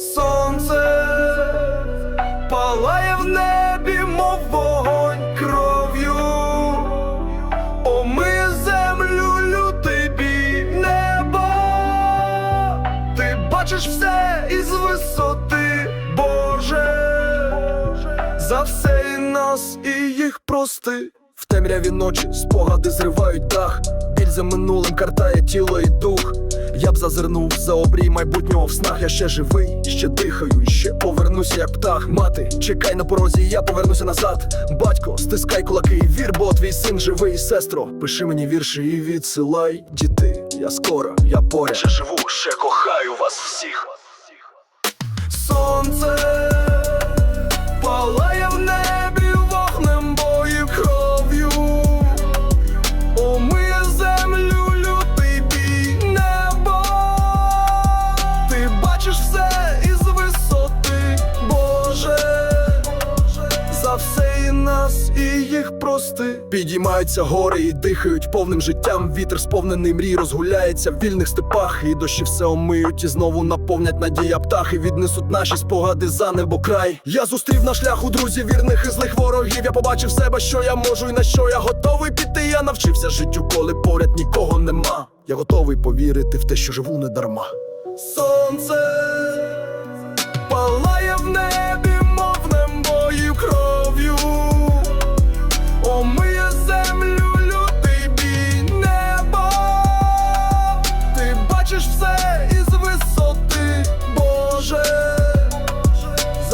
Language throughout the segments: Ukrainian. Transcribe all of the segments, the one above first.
сонце палає в небі, мов вогонь кров'ю, омиє землю, лютий бій неба, ти бачиш все із висоти, Боже, за все і нас, і їх прости. В темряві ночі спогади зривають дах, біль за минулим картає тіло і дух. Я б зазирнув за обрій майбутнього в снах. Я ще живий, ще дихаю, ще повернуся, як птах. Мати, чекай на порозі, я повернуся назад. Батько, стискай кулаки, вір, бо твій син живий, сестро. Пиши мені вірші і відсилай діти. Я скоро, я поряд. Ще живу, ще кохаю вас всіх. Прости. Підіймаються гори і дихають повним життям. Вітер сповнений мрій розгуляється в вільних степах. І дощі все омиють і знову наповнять надія птахи. Віднесуть наші спогади за небо край. Я зустрів на шляху друзів вірних і злих ворогів. Я побачив себе, що я можу і на що я готовий піти. Я навчився життю, коли поряд нікого нема. Я готовий повірити в те, що живу не дарма. Сонце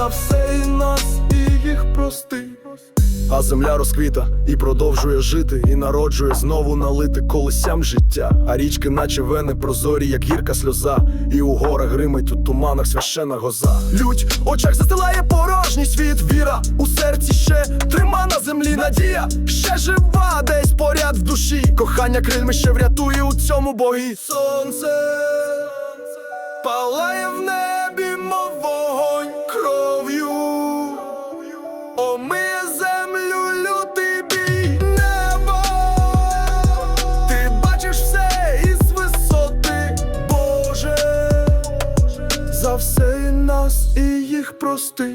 Все і нас, і їх прости. А земля розквіта і продовжує жити, і народжує знову налити колесям життя. А річки, наче вени, прозорі, як гірка сльоза, і у горах гримить у туманах священа гоза. Лють в очах застилає порожній світ, віра у серці ще трима на землі надія, ще жива десь поряд в душі. Кохання крильми ще врятує у цьому богі. Сонце палає все і нас і їх прости.